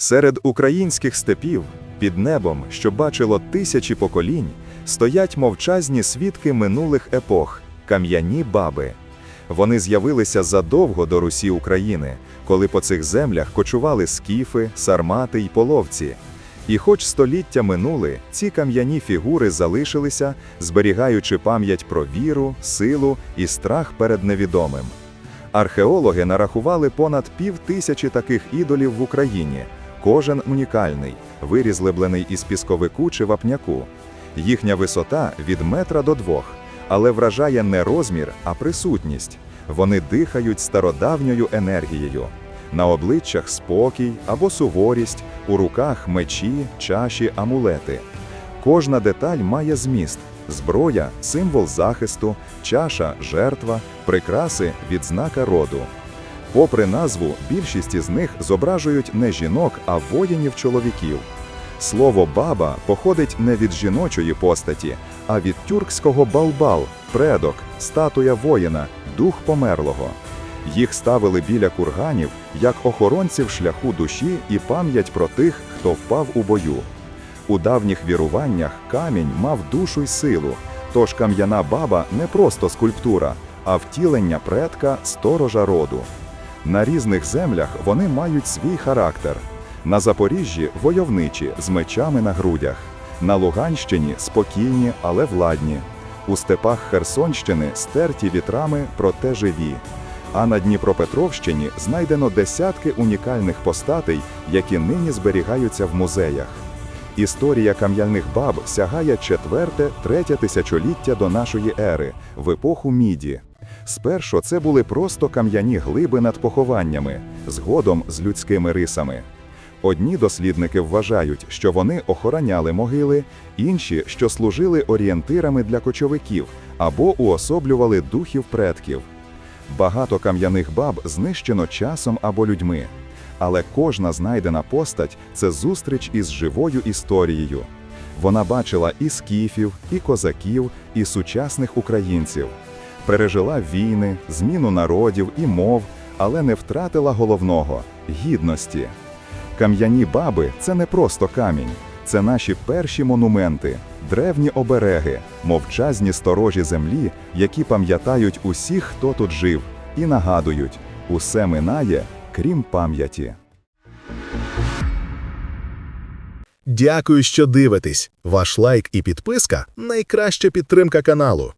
Серед українських степів, під небом, що бачило тисячі поколінь, стоять мовчазні свідки минулих епох кам'яні баби. Вони з'явилися задовго до Русі України, коли по цих землях кочували скіфи, сармати й половці. І хоч століття минули, ці кам'яні фігури залишилися, зберігаючи пам'ять про віру, силу і страх перед невідомим. Археологи нарахували понад пів тисячі таких ідолів в Україні, кожен унікальний, вирізлеблений із пісковику чи вапняку. Їхня висота від метра до двох, але вражає не розмір, а присутність. Вони дихають стародавньою енергією. На обличчях спокій або суворість, у руках мечі, чаші, амулети. Кожна деталь має зміст: зброя символ захисту, чаша жертва, прикраси відзнака роду. Попри назву, більшість із них зображують не жінок, а воїнів-чоловіків. Слово баба походить не від жіночої постаті, а від тюркського балбал, предок, статуя воїна, дух померлого. Їх ставили біля курганів як охоронців шляху душі і пам'ять про тих, хто впав у бою. У давніх віруваннях камінь мав душу й силу, тож кам'яна баба не просто скульптура, а втілення предка сторожа роду. На різних землях вони мають свій характер. На Запоріжжі войовничі з мечами на грудях, на Луганщині спокійні, але владні. У степах Херсонщини стерті вітрами, проте живі. А на Дніпропетровщині знайдено десятки унікальних постатей, які нині зберігаються в музеях. Історія кам'яних баб сягає четверте-третє тисячоліття до нашої ери, в епоху міді. Спершу це були просто кам'яні глиби над похованнями, згодом з людськими рисами. Одні дослідники вважають, що вони охороняли могили, інші, що служили орієнтирами для кочовиків або уособлювали духів предків. Багато кам'яних баб знищено часом або людьми. Але кожна знайдена постать це зустріч із живою історією. Вона бачила і скіфів, і козаків, і сучасних українців. Пережила війни, зміну народів і мов, але не втратила головного гідності. Кам'яні баби це не просто камінь, це наші перші монументи, древні обереги, мовчазні сторожі землі, які пам'ятають усіх, хто тут жив, і нагадують: усе минає, крім пам'яті. Дякую, що дивитесь. Ваш лайк і підписка найкраща підтримка каналу.